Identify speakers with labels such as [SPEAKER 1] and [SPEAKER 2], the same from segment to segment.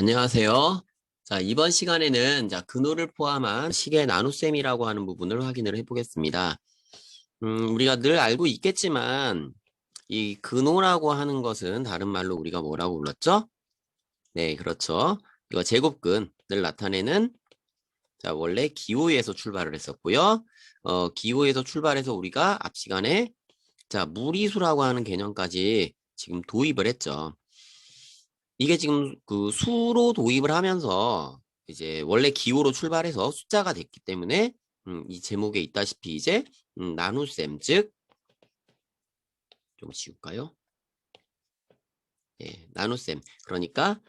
[SPEAKER 1] 안녕하세요. 자, 이번 시간에는 자, 근호를 포함한 식의 나눗셈이라고 하는 부분을 확인을 해보겠습니다. 음, 우리가 늘 알고 있겠지만 이 근호라고 하는 것은 다른 말로 우리가 뭐라고 불렀죠? 네, 그렇죠. 이거 제곱근을 나타내는 자, 원래 기호에서 출발을 했었고요. 어, 기호에서 출발해서 우리가 앞 시간에 자, 무리수라고 하는 개념까지 지금 도입을 했죠. 이게 지금 그 수로 도입을 하면서 이제 원래 기호로 출발해서 숫자가 됐기 때문에 음, 이 제목에 있다시피 이제 음, 나눗셈 즉 좀 지울까요? 예, 나눗셈 그러니까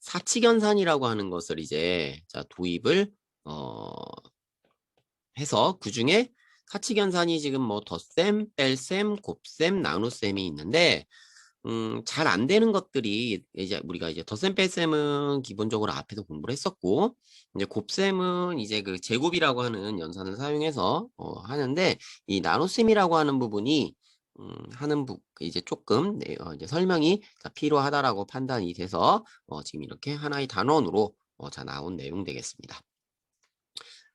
[SPEAKER 1] 사칙연산이라고 하는 것을 이제 자 도입을 어 해서 그 중에 사칙연산이 지금 뭐 덧셈, 뺄셈, 곱셈, 나눗셈이 있는데 음, 잘 안 되는 것들이 이제 우리가 이제 덧셈 뺄셈은 기본적으로 앞에서 공부를 했었고 이제 곱셈은 이제 그 제곱이라고 하는 연산을 사용해서 어, 하는데 이 나눗셈이라고 하는 부분이 음, 하는 부 이제 조금 네, 어, 이제 설명이 자, 필요하다라고 판단이 돼서 어, 지금 이렇게 하나의 단원으로 어, 자 나온 내용 되겠습니다.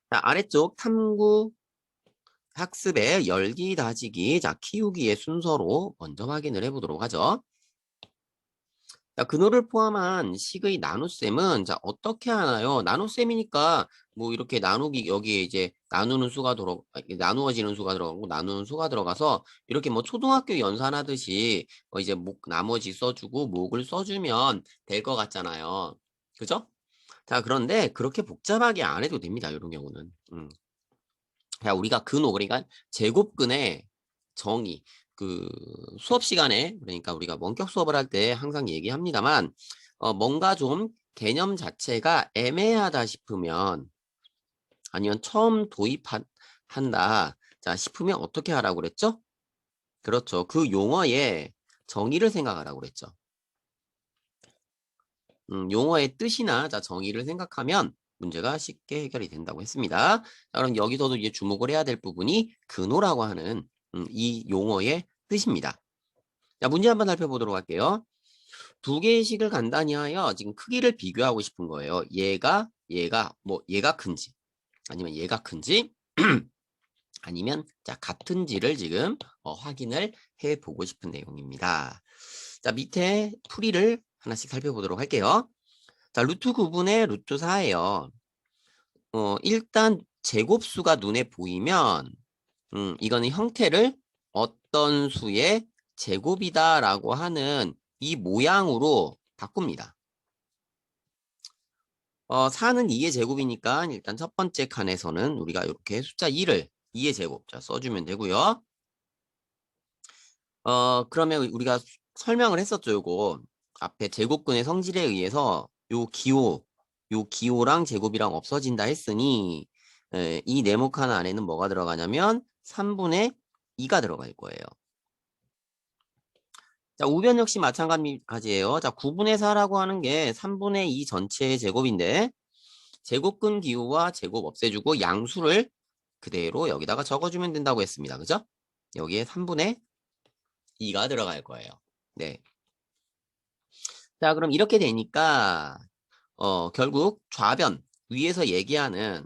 [SPEAKER 1] 자 아래쪽 탐구 학습의 열기 다지기, 자, 키우기의 순서로 먼저 확인을 해보도록 하죠. 자, 근호를 포함한 식의 나눗셈은 자, 어떻게 하나요? 나눗셈이니까 뭐 이렇게 나누기 여기에 이제 나누는 수가 들어 나누어지는 수가 들어가고 나누는 수가 들어가서 이렇게 뭐 초등학교 연산하듯이 어 이제 목 나머지 써주고 목을 써주면 될 것 같잖아요. 그죠? 자, 그런데 그렇게 복잡하게 안 해도 됩니다. 이런 경우는. 음. 자, 우리가 근호 그러니까 제곱근의 정의 그 수업 시간에 그러니까 우리가 원격 수업을 할 때 항상 얘기합니다만 어, 뭔가 좀 개념 자체가 애매하다 싶으면 아니면 처음 도입한다 자 싶으면 어떻게 하라고 그랬죠? 그렇죠. 그 용어의 정의를 생각하라고 그랬죠. 음, 용어의 뜻이나 자 정의를 생각하면 문제가 쉽게 해결이 된다고 했습니다. 자, 그럼 여기서도 이제 주목을 해야 될 부분이 근호라고 하는 음, 이 용어의 뜻입니다. 자, 문제 한번 살펴보도록 할게요. 두 개의 식을 간단히 하여 지금 크기를 비교하고 싶은 거예요. 얘가 얘가 뭐 얘가 큰지 아니면 얘가 큰지 아니면 자 같은지를 지금 어, 확인을 해 보고 싶은 내용입니다. 자 밑에 풀이를 하나씩 살펴보도록 할게요. 자 루트 9분의 루트 4예요. 어 일단 제곱수가 눈에 보이면 음 이거는 형태를 어떤 수의 제곱이다라고 하는 이 모양으로 바꿉니다. 어, 4는 2의 제곱이니까 일단 첫 번째 칸에서는 우리가 이렇게 숫자 2를 2의 제곱 자 써주면 되고요. 어, 그러면 우리가 설명을 했었죠. 요거 앞에 제곱근의 성질에 의해서 요 기호 요 기호랑 제곱이랑 없어진다 했으니 에, 이 네모 칸 안에는 뭐가 들어가냐면 3분의 2가 들어갈 거예요. 자, 우변 역시 마찬가지예요. 자, 9분의 4라고 하는 게 3분의 2 전체의 제곱인데 제곱근 기호와 제곱 없애주고 양수를 그대로 여기다가 적어주면 된다고 했습니다. 그죠? 여기에 3분의 2가 들어갈 거예요. 네. 자, 그럼 이렇게 되니까 어, 결국 좌변 위에서 얘기하는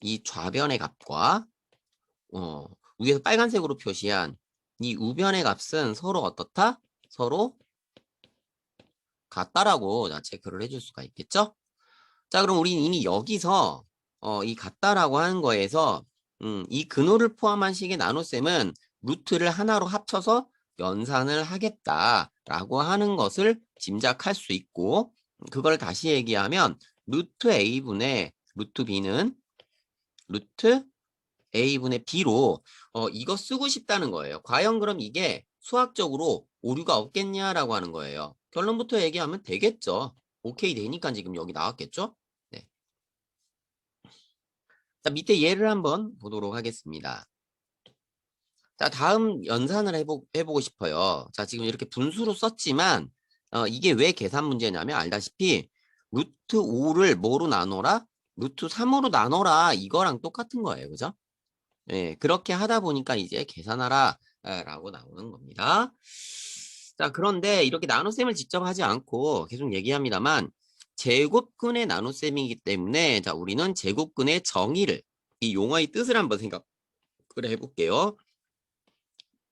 [SPEAKER 1] 이 좌변의 값과 어, 위에서 빨간색으로 표시한 이 우변의 값은 서로 어떻다? 서로 같다라고 체크를 해줄 수가 있겠죠? 자, 그럼 우리는 이미 여기서 어, 이 같다라고 하는 거에서 음, 이 근호를 포함한 식의 나눗셈은 루트를 하나로 합쳐서 연산을 하겠다라고 하는 것을 짐작할 수 있고 그걸 다시 얘기하면 루트 a분의 루트 b는 루트 a분의 b로 어, 이거 쓰고 싶다는 거예요. 과연 그럼 이게 수학적으로 오류가 없겠냐라고 하는 거예요. 결론부터 얘기하면 되겠죠. 오케이 되니까 지금 여기 나왔겠죠? 네. 자, 밑에 예를 한번 보도록 하겠습니다. 자, 다음 연산을 해보, 해보고 싶어요. 자, 지금 이렇게 분수로 썼지만, 어, 이게 왜 계산 문제냐면, 알다시피, 루트 5를 뭐로 나눠라? 루트 3으로 나눠라. 이거랑 똑같은 거예요. 그죠? 예, 그렇게 하다 보니까 이제 계산하라. 라고 나오는 겁니다. 자, 그런데 이렇게 나눗셈을 직접 하지 않고 계속 얘기합니다만, 제곱근의 나눗셈이기 때문에 자 우리는 제곱근의 정의를 이 용어의 뜻을 한번 생각을 해볼게요.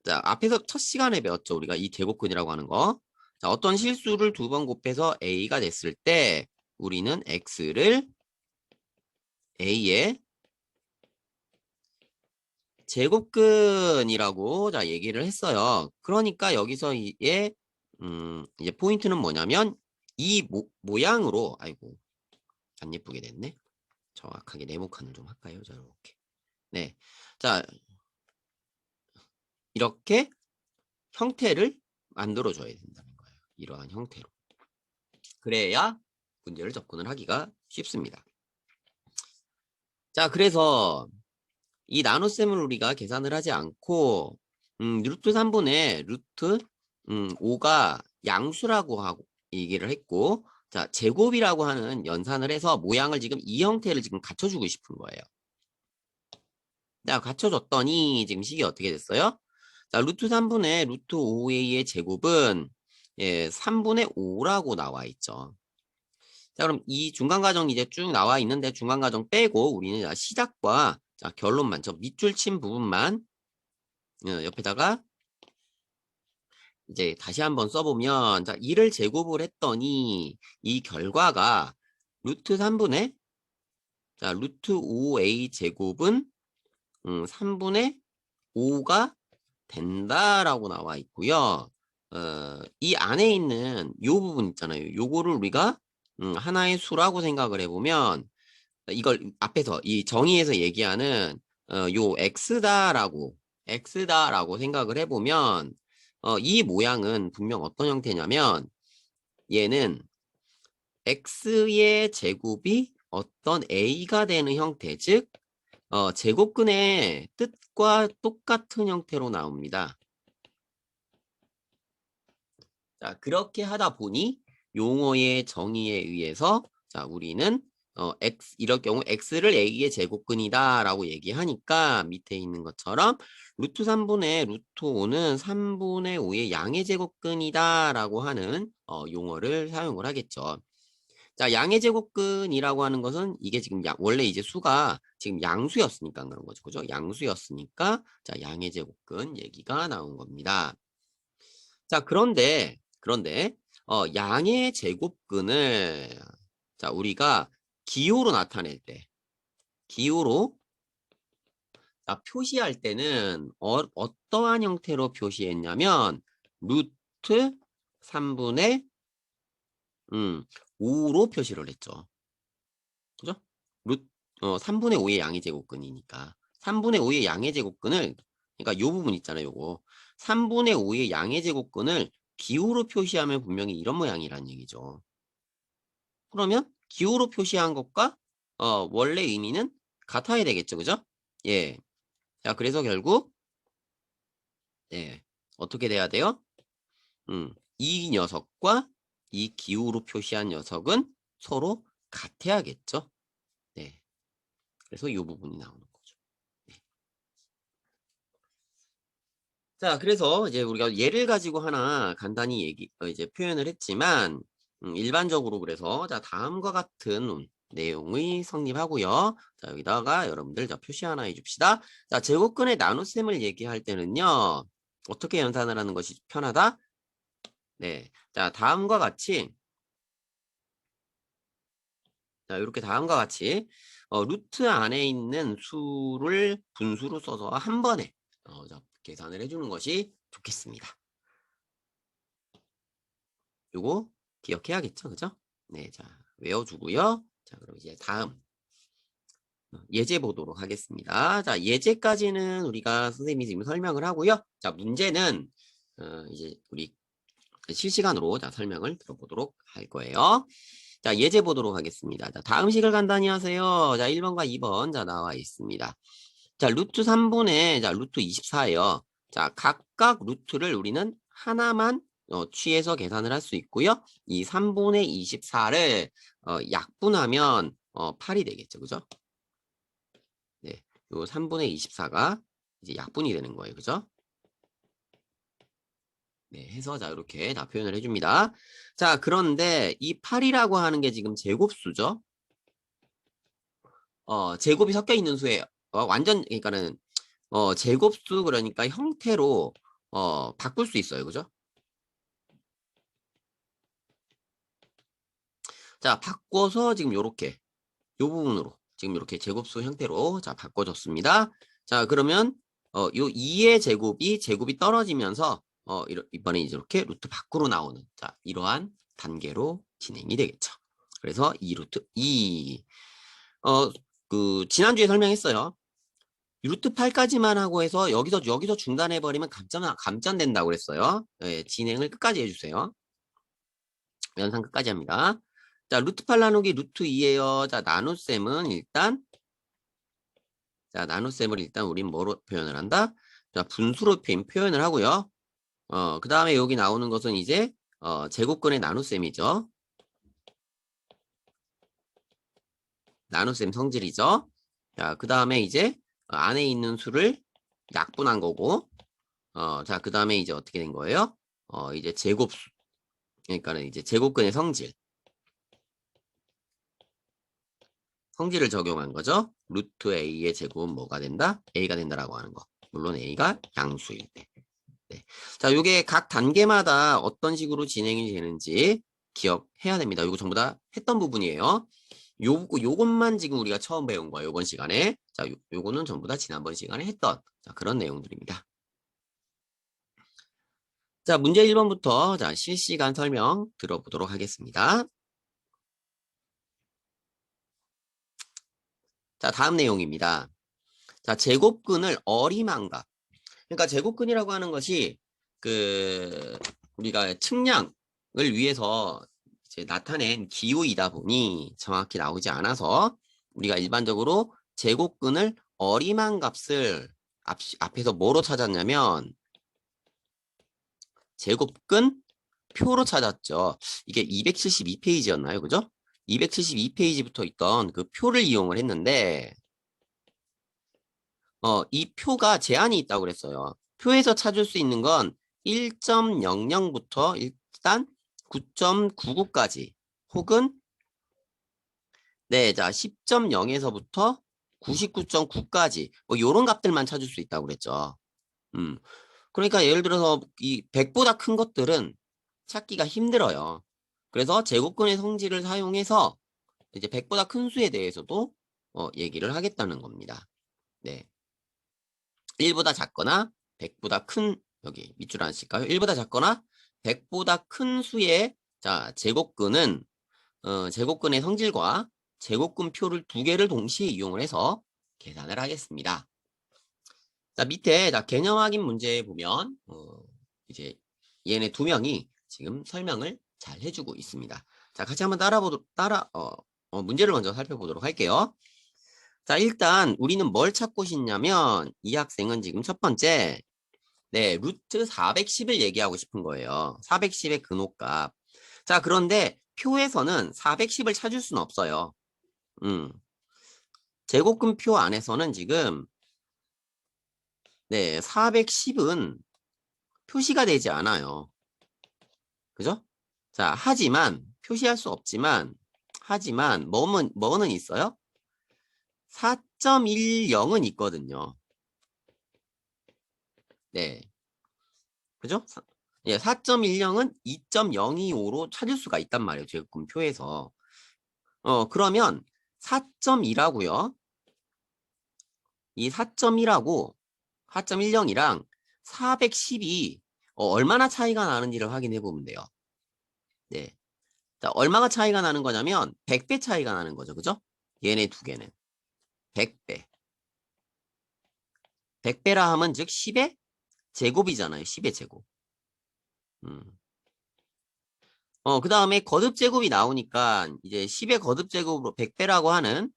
[SPEAKER 1] 자 앞에서 첫 시간에 배웠죠 우리가 이 제곱근이라고 하는 거. 자 어떤 실수를 두 번 곱해서 a가 됐을 때 우리는 x를 a의 제곱근이라고 자 얘기를 했어요. 그러니까 여기서 이게 음 이제 포인트는 뭐냐면 이 모, 모양으로 아이고 안 예쁘게 됐네. 정확하게 네모칸을 좀 할까요? 자 이렇게 네, 자 이렇게 형태를 만들어 줘야 된다는 거예요. 이러한 형태로 그래야 문제를 접근을 하기가 쉽습니다. 자 그래서 이 나눗셈을 우리가 계산을 하지 않고 음, 루트 3분의 루트 음, 5가 양수라고 하고 얘기를 했고 자 제곱이라고 하는 연산을 해서 모양을 지금 이 형태를 지금 갖춰주고 싶은 거예요. 자 갖춰줬더니 지금 식이 어떻게 됐어요? 자 루트 3분의 루트 5a의 제곱은 예, 3분의 5라고 나와 있죠. 자 그럼 이 중간 과정 이제 쭉 나와 있는데 중간 과정 빼고 우리는 시작과 자, 결론만, 저 밑줄 친 부분만 어, 옆에다가 이제 다시 한번 써보면 자, 2를 제곱을 했더니 이 결과가 루트 3분의 자, 루트 5a 제곱은 음, 3분의 5가 된다라고 나와 있고요. 어, 이 안에 있는 요 부분 있잖아요. 요거를 우리가 음, 하나의 수라고 생각을 해보면 이걸 앞에서 이 정의에서 얘기하는 어, 요 x다라고 x다라고 생각을 해보면 어, 이 모양은 분명 어떤 형태냐면 얘는 x의 제곱이 어떤 a가 되는 형태 즉 어, 제곱근의 뜻과 똑같은 형태로 나옵니다. 자 그렇게 하다 보니 용어의 정의에 의해서 자 우리는 어, x 이럴 경우 x를 a의 제곱근이다라고 얘기하니까 밑에 있는 것처럼 루트 3분의 루트 5는 3분의 5의 양의 제곱근이다라고 하는 어, 용어를 사용을 하겠죠. 자, 양의 제곱근이라고 하는 것은 이게 지금 야, 원래 이제 수가 지금 양수였으니까 그런 거죠. 그죠? 양수였으니까 자, 양의 제곱근 얘기가 나온 겁니다. 자, 그런데 그런데 어, 양의 제곱근을 자, 우리가 기호로 나타낼 때 기호로 자, 표시할 때는 어, 어떠한 형태로 표시했냐면 루트 3분의 음, 5로 표시를 했죠. 그죠? 루, 어, 3분의 5의 양의 제곱근이니까 3분의 5의 양의 제곱근을 그러니까 요 부분 있잖아요. 요거 3분의 5의 양의 제곱근을 기호로 표시하면 분명히 이런 모양이라는 얘기죠. 그러면 기호로 표시한 것과 어, 원래 의미는 같아야 되겠죠. 그죠? 예. 자, 그래서 결국 예. 어떻게 돼야 돼요? 음, 이 녀석과 이 기호로 표시한 녀석은 서로 같아야겠죠. 네. 그래서 이 부분이 나오는 거죠. 네. 자, 그래서 이제 우리가 예를 가지고 하나 간단히 얘기 어, 이제 표현을 했지만 음, 일반적으로 그래서 자 다음과 같은 내용의 성립하고요. 자 여기다가 여러분들 자 표시 하나 해줍시다. 자 제곱근의 나눗셈을 얘기할 때는요. 어떻게 연산을 하는 것이 편하다? 네, 자 다음과 같이 자 이렇게 다음과 같이 어, 루트 안에 있는 수를 분수로 써서 한 번에 어, 자, 계산을 해주는 것이 좋겠습니다. 요거 기억해야겠죠, 그죠? 네, 자 외워주고요. 자, 그럼 이제 다음 어, 예제 보도록 하겠습니다. 자, 예제까지는 우리가 선생님이 지금 설명을 하고요. 자, 문제는 어, 이제 우리 실시간으로 자, 설명을 들어보도록 할 거예요. 자, 예제 보도록 하겠습니다. 자, 다음 식을 간단히 하세요. 자, 1번과 2번 자 나와 있습니다. 자, 루트 3분의 자, 루트 24예요. 자, 각각 루트를 우리는 하나만 어, 취해서 계산을 할 수 있고요. 이 3분의 24를 어, 약분하면 어, 8이 되겠죠. 그죠? 네. 요 3분의 24가 이제 약분이 되는 거예요. 그죠? 네, 해서 자 이렇게 다 표현을 해줍니다. 자 그런데 이 8이라고 하는 게 지금 제곱수죠. 어 제곱이 섞여 있는 수예요. 어, 완전 그러니까는 어 제곱수 그러니까 형태로 어 바꿀 수 있어요, 그죠? 자 바꿔서 지금 요렇게 요 부분으로 지금 이렇게 제곱수 형태로 자 바꿔줬습니다. 자 그러면 어 요 2의 제곱이 제곱이 떨어지면서 어 이러, 이번에 이제 이렇게 루트 밖으로 나오는 자 이러한 단계로 진행이 되겠죠. 그래서 2 루트 2 어 그 지난주에 설명했어요. 루트 8까지만 하고 해서 여기서 여기서 중단해 버리면 감점 감점된다고 그랬어요. 예, 진행을 끝까지 해 주세요. 연상 끝까지 합니다. 자, 루트 8 나누기 루트 2예요. 자, 나눗셈은 일단 자, 나눗셈을 일단 우린 뭐로 표현을 한다? 자, 분수로 표현을 하고요. 어, 그 다음에 여기 나오는 것은 이제 어, 제곱근의 나눗셈이죠. 나눗셈 성질이죠. 자, 그 다음에 이제 안에 있는 수를 약분한 거고, 어, 자, 그 다음에 이제 어떻게 된 거예요? 어, 이제 제곱수. 그러니까는 이제 제곱근의 성질. 성질을 적용한 거죠. 루트 a의 제곱은 뭐가 된다? a가 된다라고 하는 거. 물론 a가 양수일 때. 네. 자, 요게 각 단계마다 어떤 식으로 진행이 되는지 기억해야 됩니다. 요거 전부 다 했던 부분이에요. 요, 요것만 지금 우리가 처음 배운 거예요. 요번 시간에. 자, 요, 요거는 전부 다 지난번 시간에 했던 자, 그런 내용들입니다. 자, 문제 1번부터 자, 실시간 설명 들어보도록 하겠습니다. 자, 다음 내용입니다. 자, 제곱근을 어리만각. 그러니까 제곱근이라고 하는 것이 그 우리가 측량을 위해서 이제 나타낸 기호이다 보니 정확히 나오지 않아서 우리가 일반적으로 제곱근을 어리만 값을 앞, 앞에서 뭐로 찾았냐면 제곱근 표로 찾았죠. 이게 272페이지였나요? 그죠? 272페이지부터 있던 그 표를 이용을 했는데 어, 이 표가 제한이 있다고 그랬어요. 표에서 찾을 수 있는 건 1.00부터 일단 9.99까지 혹은 네, 자 10.0에서부터 99.9까지 뭐 요런 값들만 찾을 수 있다고 그랬죠. 음. 그러니까 예를 들어서 이 100보다 큰 것들은 찾기가 힘들어요. 그래서 제곱근의 성질을 사용해서 이제 100보다 큰 수에 대해서도 어, 얘기를 하겠다는 겁니다. 네. 1보다 작거나 100보다 큰 여기 밑줄 안 칠까요? 1보다 작거나 100보다 큰 수의 자 제곱근은 어, 제곱근의 성질과 제곱근 표를 두 개를 동시에 이용을 해서 계산을 하겠습니다. 자 밑에 자 개념 확인 문제에 보면 어, 이제 얘네 두 명이 지금 설명을 잘 해주고 있습니다. 자 같이 한번 따라보도록 따라 어, 어, 문제를 먼저 살펴보도록 할게요. 자, 일단 우리는 뭘 찾고 싶냐면 이 학생은 지금 첫 번째 네, 루트 410을 얘기하고 싶은 거예요. 410의 근호값. 자, 그런데 표에서는 410을 찾을 수는 없어요. 음. 제곱근 표 안에서는 지금 네, 410은 표시가 되지 않아요. 그죠? 자, 하지만 표시할 수 없지만 하지만 뭐는 뭐는 있어요? 4.10은 있거든요. 네. 그죠? 예, 4.10은 2.025로 찾을 수가 있단 말이에요. 제곱금 표에서. 어, 그러면 4.2라고요. 이 4.1하고 4.10이랑 412 어, 얼마나 차이가 나는지를 확인해 보면 돼요. 네. 자, 얼마가 차이가 나는 거냐면 100배 차이가 나는 거죠. 그죠? 얘네 두 개는. 100배. 100배라 하면 즉 10의 제곱이잖아요. 10의 제곱. 음. 어, 그 다음에 거듭 제곱이 나오니까 이제 10의 거듭 제곱으로 100배라고 하는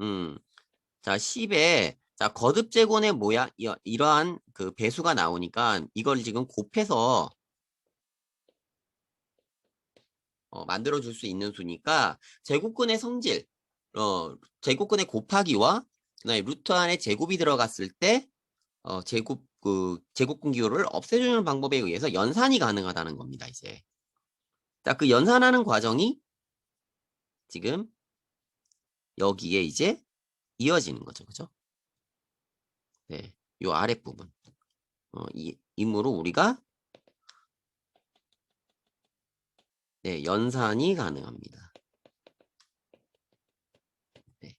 [SPEAKER 1] 음. 자, 10의 자, 거듭 제곱의 모양 이러한 그 배수가 나오니까 이걸 지금 곱해서 어, 만들어 줄 수 있는 수니까 제곱근의 성질 어, 제곱근의 곱하기와 그다음에 루트 안에 제곱이 들어갔을 때 어, 제곱 그 제곱근 기호를 없애주는 방법에 의해서 연산이 가능하다는 겁니다. 이제 자, 그 연산하는 과정이 지금 여기에 이제 이어지는 거죠. 그죠? 네, 요 아랫 부분. 어, 이, 이므로 우리가 네, 연산이 가능합니다. 네.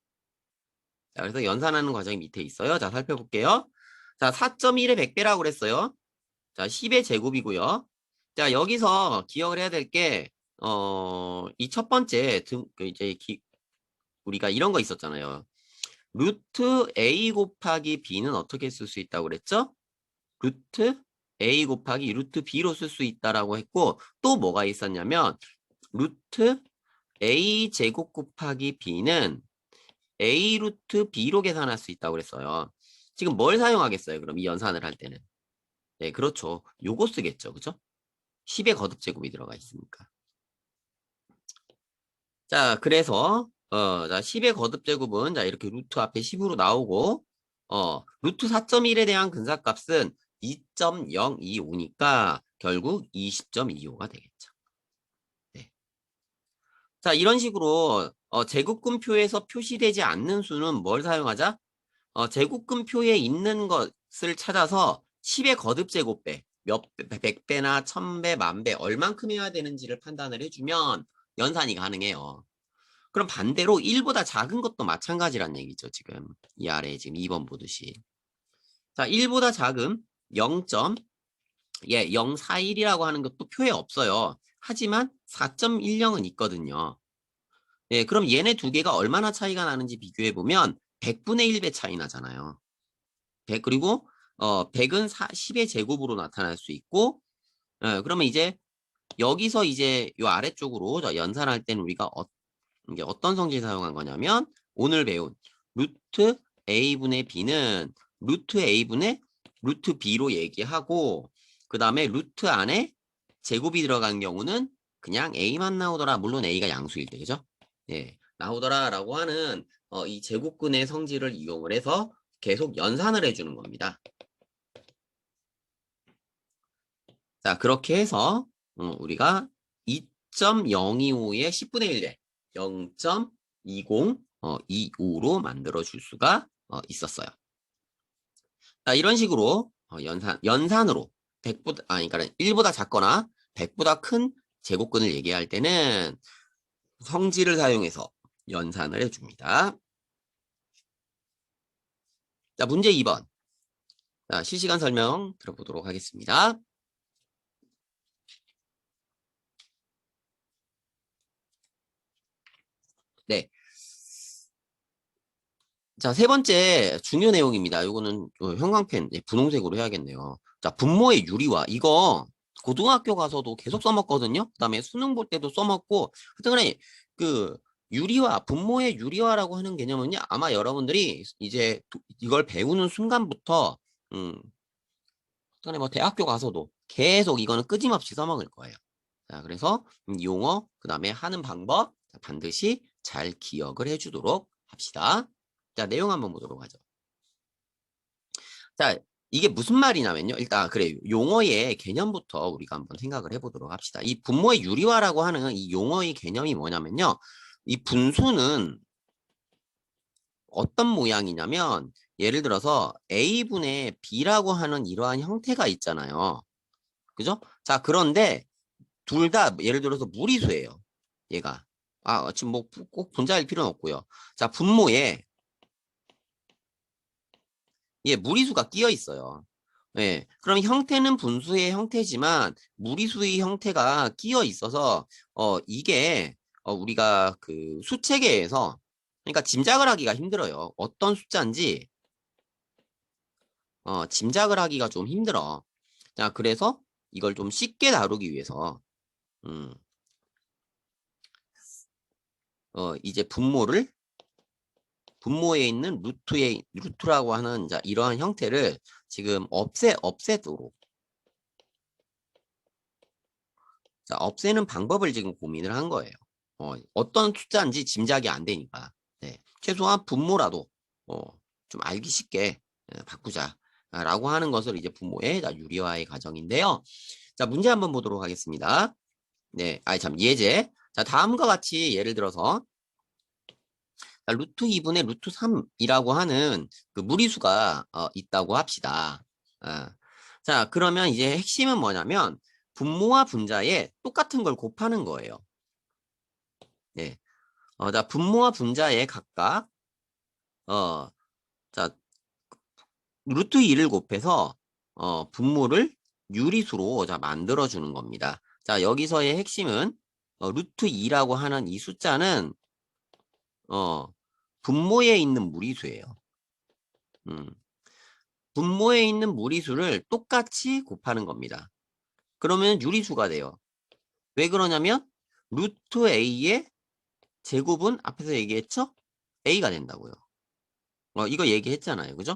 [SPEAKER 1] 자, 그래서 연산하는 과정이 밑에 있어요. 자, 살펴볼게요. 자, 4.1의 100배라고 그랬어요. 자, 10의 제곱이고요. 자, 여기서 기억을 해야 될 게, 어, 이 첫 번째, 등, 그 이제, 기, 우리가 이런 거 있었잖아요. 루트 A 곱하기 B는 어떻게 쓸 수 있다고 그랬죠? 루트 A 곱하기 루트 B로 쓸 수 있다라고 했고, 또 뭐가 있었냐면, 루트 A 제곱 곱하기 B는 A 루트 B로 계산할 수 있다고 그랬어요. 지금 뭘 사용하겠어요? 그럼 이 연산을 할 때는. 네, 그렇죠. 요거 쓰겠죠. 그죠? 10의 거듭 제곱이 들어가 있으니까. 자, 그래서 어, 자, 10의 거듭 제곱은 자, 이렇게 루트 앞에 10으로 나오고 어, 루트 4.1에 대한 근사값은 2.025니까 결국 20.25가 되겠죠. 네. 자, 이런 식으로 어, 제곱근표에서 표시되지 않는 수는 뭘 사용하자? 어, 제곱근표에 있는 것을 찾아서 10의 거듭 제곱배, 몇 배, 100배나 1000배, 만배 얼만큼 해야 되는지를 판단을 해주면 연산이 가능해요. 그럼 반대로 1보다 작은 것도 마찬가지란 얘기죠, 지금. 이 아래에 지금 2번 보듯이. 자, 1보다 작은 0. 예, 041이라고 하는 것도 표에 없어요. 하지만 4.10은 있거든요. 예, 그럼 얘네 두 개가 얼마나 차이가 나는지 비교해 보면 100분의 1배 차이 나잖아요. 100 그리고 어 100은 4, 10의 제곱으로 나타날 수 있고 예, 그러면 이제 여기서 이제 요 아래쪽으로 저 연산할 때는 우리가 어, 이게 어떤 성질 사용한 거냐면 오늘 배운 루트 a분의 b는 루트 a분의 루트 b로 얘기하고 그 다음에 루트 안에 제곱이 들어간 경우는 그냥 a만 나오더라. 물론 a가 양수일 때 그죠? 예, 나오더라라고 하는 어, 이 제곱근의 성질을 이용을 해서 계속 연산을 해주는 겁니다. 자, 그렇게 해서 어, 우리가 2.025의 10분의 1에 0.2025로 만들어 줄 수가 어, 있었어요. 자, 이런 식으로 어, 연산, 연산으로 100보다, 아니, 그러니까 1보다 작거나 100보다 큰 제곱근을 얘기할 때는 성질을 사용해서 연산을 해줍니다. 자, 문제 2번. 자, 실시간 설명 들어보도록 하겠습니다. 네. 자, 세 번째 중요 내용입니다. 이거는 형광펜 예, 분홍색으로 해야겠네요. 자, 분모의 유리화. 이거 고등학교 가서도 계속 써먹거든요. 그 다음에 수능 볼 때도 써먹고, 하여튼 간에 그 유리화, 분모의 유리화라고 하는 개념은요, 아마 여러분들이 이제 이걸 배우는 순간부터, 음, 하여튼간에 뭐 대학교 가서도 계속 이거는 끊임없이 써먹을 거예요. 자, 그래서 용어, 그 다음에 하는 방법 반드시 잘 기억을 해주도록 합시다. 자, 내용 한번 보도록 하죠. 자, 이게 무슨 말이냐면요. 일단 그래 용어의 개념부터 우리가 한번 생각을 해보도록 합시다. 이 분모의 유리화라고 하는 이 용어의 개념이 뭐냐면요. 이 분수는 어떤 모양이냐면 예를 들어서 A분의 B라고 하는 이러한 형태가 있잖아요. 그죠? 자, 그런데 둘 다 예를 들어서 무리수예요. 얘가. 아, 지금 뭐 꼭 분자일 필요는 없고요. 자, 분모에 예, 무리수가 끼어 있어요. 예, 그럼 형태는 분수의 형태지만 무리수의 형태가 끼어 있어서 어 이게 어, 우리가 그 수체계에서 그러니까 짐작을 하기가 힘들어요. 어떤 숫자인지 어, 짐작을 하기가 좀 힘들어. 자, 그래서 이걸 좀 쉽게 다루기 위해서 음, 어, 이제 분모를 분모에 있는 루트에 루트라고 하는 자, 이러한 형태를 지금 없애 없애도록 자, 없애는 방법을 지금 고민을 한 거예요. 어, 어떤 숫자인지 짐작이 안 되니까 네. 최소한 분모라도 어, 좀 알기 쉽게 예, 바꾸자. 라고 하는 것을 이제 부모의 자, 유리화의 과정인데요. 자, 문제 한번 보도록 하겠습니다. 네, 아니 참 예제. 자, 다음과 같이 예를 들어서 자, 루트 2분의 루트 3이라고 하는 그 무리수가 어, 있다고 합시다. 어. 자, 그러면 이제 핵심은 뭐냐면 분모와 분자에 똑같은 걸 곱하는 거예요. 네. 어, 자, 분모와 분자에 각각 어, 자, 루트 2를 곱해서 어, 분모를 유리수로 자, 만들어 주는 겁니다. 자, 여기서의 핵심은 어, 루트 2라고 하는 이 숫자는 어, 분모에 있는 무리수예요. 음. 분모에 있는 무리수를 똑같이 곱하는 겁니다. 그러면 유리수가 돼요. 왜 그러냐면 루트 a의 제곱은 앞에서 얘기했죠? a가 된다고요. 어, 이거 얘기했잖아요. 그죠?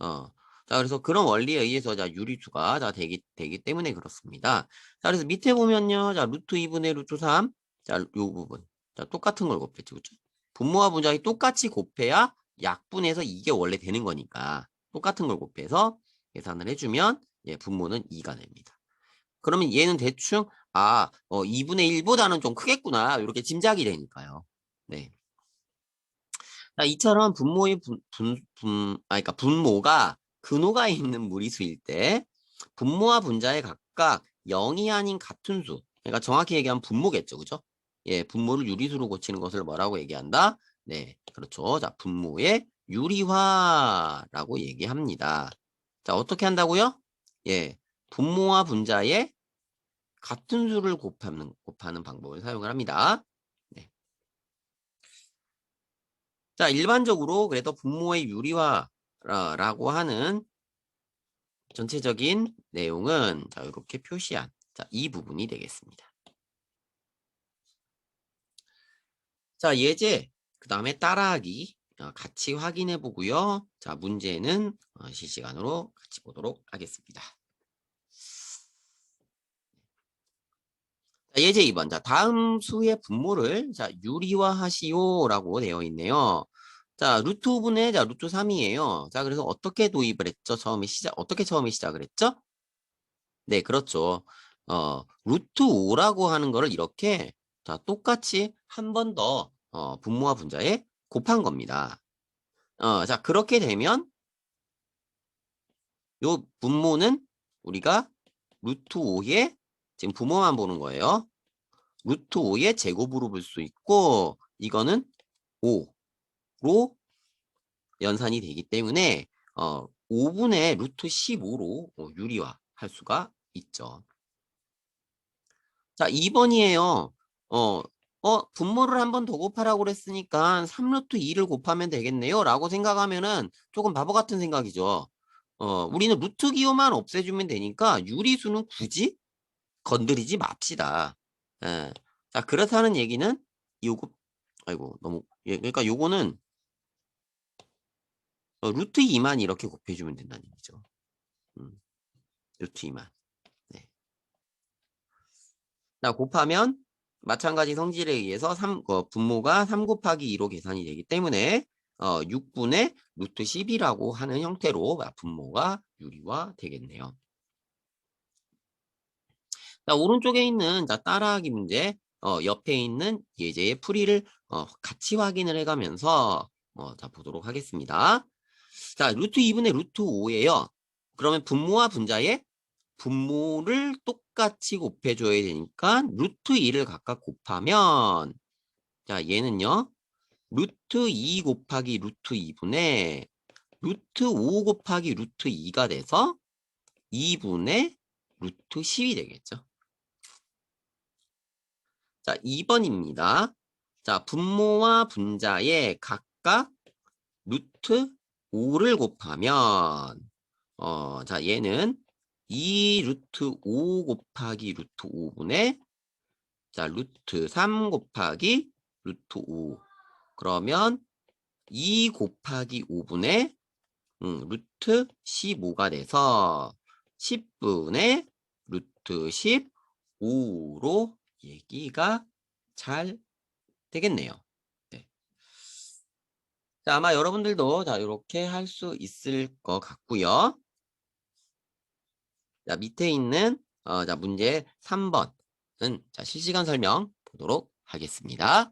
[SPEAKER 1] 어. 자, 그래서 그런 원리에 의해서 자, 유리수가 자, 되기, 되기 때문에 그렇습니다. 자, 그래서 밑에 보면요. 자, 루트 2분의 루트 3. 자, 요 부분. 자, 똑같은 걸 곱했죠. 그죠? 분모와 분자가 똑같이 곱해야 약분해서 이게 원래 되는 거니까 똑같은 걸 곱해서 계산을 해주면 예, 분모는 2가 됩니다. 그러면 얘는 대충 아 어, 2분의 1보다는 좀 크겠구나 이렇게 짐작이 되니까요. 네. 자, 이처럼 분모의 분, 분, 분, 아, 그러니까 분모가 근호가 있는 무리수일 때 분모와 분자의 각각 0이 아닌 같은 수 그러니까 정확히 얘기하면 분모겠죠. 그죠? 예, 분모를 유리수로 고치는 것을 뭐라고 얘기한다? 네, 그렇죠. 자, 분모의 유리화라고 얘기합니다. 자, 어떻게 한다고요? 예, 분모와 분자의 같은 수를 곱하는, 곱하는 방법을 사용을 합니다. 네. 자, 일반적으로 그래도 분모의 유리화라고 하는 전체적인 내용은 자, 이렇게 표시한 자, 이 부분이 되겠습니다. 자, 예제, 그 다음에 따라하기 어, 같이 확인해 보고요. 자, 문제는 어, 실시간으로 같이 보도록 하겠습니다. 자, 예제 2번. 자, 다음 수의 분모를 자, 유리화하시오라고 되어 있네요. 자, 루트 5분의 자, 루트 3이에요. 자, 그래서 어떻게 도입을 했죠? 처음에 시작, 어떻게 처음에 시작을 했죠? 네, 그렇죠. 어, 루트 5라고 하는 거를 이렇게 자, 똑같이 한 번더 어, 분모와 분자에 곱한 겁니다. 어, 자, 그렇게 되면 요 분모는 우리가 루트 5의 지금 부모만 보는 거예요. 루트 5의 제곱으로 볼 수 있고 이거는 5로 연산이 되기 때문에 어, 5분의 루트 15로 어, 유리화 할 수가 있죠. 자, 2번이에요. 어, 어, 분모를 한 번 더 곱하라고 그랬으니까 3루트 2를 곱하면 되겠네요. 라고 생각하면은 조금 바보 같은 생각이죠. 어, 우리는 루트 기호만 없애주면 되니까 유리수는 굳이 건드리지 맙시다. 예. 자, 그렇다는 얘기는 요거, 아이고, 너무, 예, 그러니까 요거는 어, 루트 2만 이렇게 곱해주면 된다는 얘기죠. 음, 루트 2만. 네. 자, 곱하면 마찬가지 성질에 의해서 3, 어, 분모가 3 곱하기 2로 계산이 되기 때문에 어, 6분의 루트 10이라고 하는 형태로 분모가 유리화 되겠네요. 자, 오른쪽에 있는 자, 따라하기 문제 어, 옆에 있는 예제의 풀이를 어, 같이 확인을 해가면서 어, 자, 보도록 하겠습니다. 자, 루트 2분의 루트 5예요. 그러면 분모와 분자의 분모를 똑같이 곱해줘야 되니까 루트 2를 각각 곱하면 자 얘는요 루트 2 곱하기 루트 2분의 루트 5 곱하기 루트 2가 돼서 2분의 루트 10이 되겠죠. 자 2번입니다. 자 분모와 분자의 각각 루트 5를 곱하면 어, 자 얘는 2 루트 5 곱하기 루트 5분의 자 루트 3 곱하기 루트 5 그러면 2 곱하기 5분의 음, 루트 15가 돼서 10분의 루트 15로 얘기가 잘 되겠네요. 네. 자, 아마 여러분들도 자, 이렇게 할 수 있을 것 같고요. 자, 밑에 있는 어, 자, 문제 3번은 자, 실시간 설명 보도록 하겠습니다.